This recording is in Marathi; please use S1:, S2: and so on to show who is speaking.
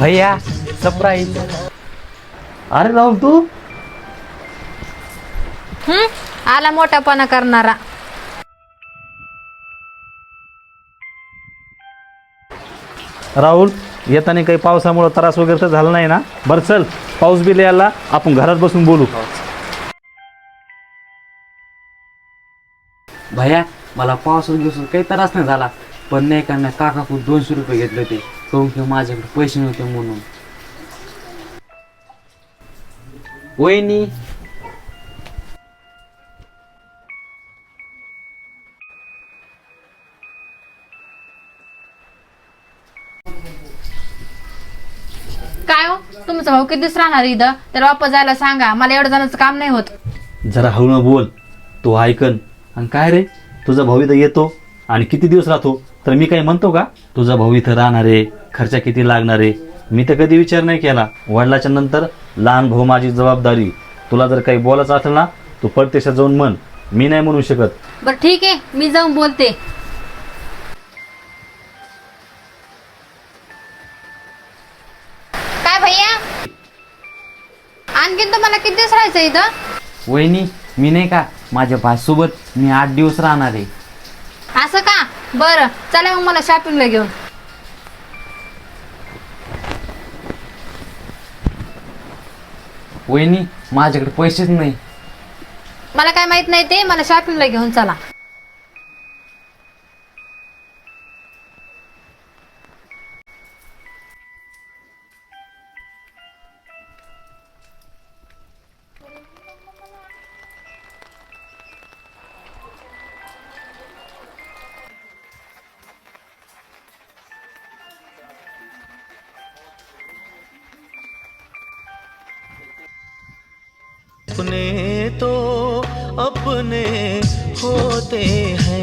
S1: भैया सरप्राईज अरे राहुल तू?
S2: हं? आला मोठापणा करणारा.
S3: राहुल येताना काही पावसामुळे त्रास वगैरे तर झाला नाही ना? बरं चल पाऊस बिल यायला आपण घरात बसून बोलू.
S1: भैया मला पावसात दिवसात काही त्रास नाही झाला पण नाही का नाही काकाकडून दोनशे रुपये घेतले होते. काहून की माझ्याकडे पैसे नव्हते म्हणून. वहिनी.
S2: काय हो? तुमचा भाऊ किती दिवस राहणार इथं? त्याला वापस जायला सांगा मला एवढं जाण्याचं काम नाही होत.
S3: जरा हळून बोल तो ऐकन. आणि काय रे? तुझा भाऊ इथं येतो आणि किती दिवस राहतो? तर मी काही म्हणतो का? तुझा भाऊ इथं राहणार आहे. खर्च किती लागणार आहे? मी तर कधी विचार नाही केला. वडिलाच्या नंतर लहान भाऊ माझी जबाबदारी. तुला जर काही बोलायचं असेल ना तू परदेशात जाऊन म्हण. मी नाही म्हणू शकत.
S2: बरं ठीक आहे. मी जाऊन बोलते. काय भैया? आणखीन तुम्हाला किती दिवस राहायचं इथं?
S1: वहिनी मी नाही का? माझ्या भासोबत मी आठ दिवस राहणार आहे.
S2: असं का? बरं चला मग मला शॉपिंगला घेऊन.
S1: वहिनी माझ्याकडे पैसेच नाही.
S2: मला काय माहीत नाही ते मला शॉपिंगला घेऊन चला.
S4: अपने तो अपने होते हैं।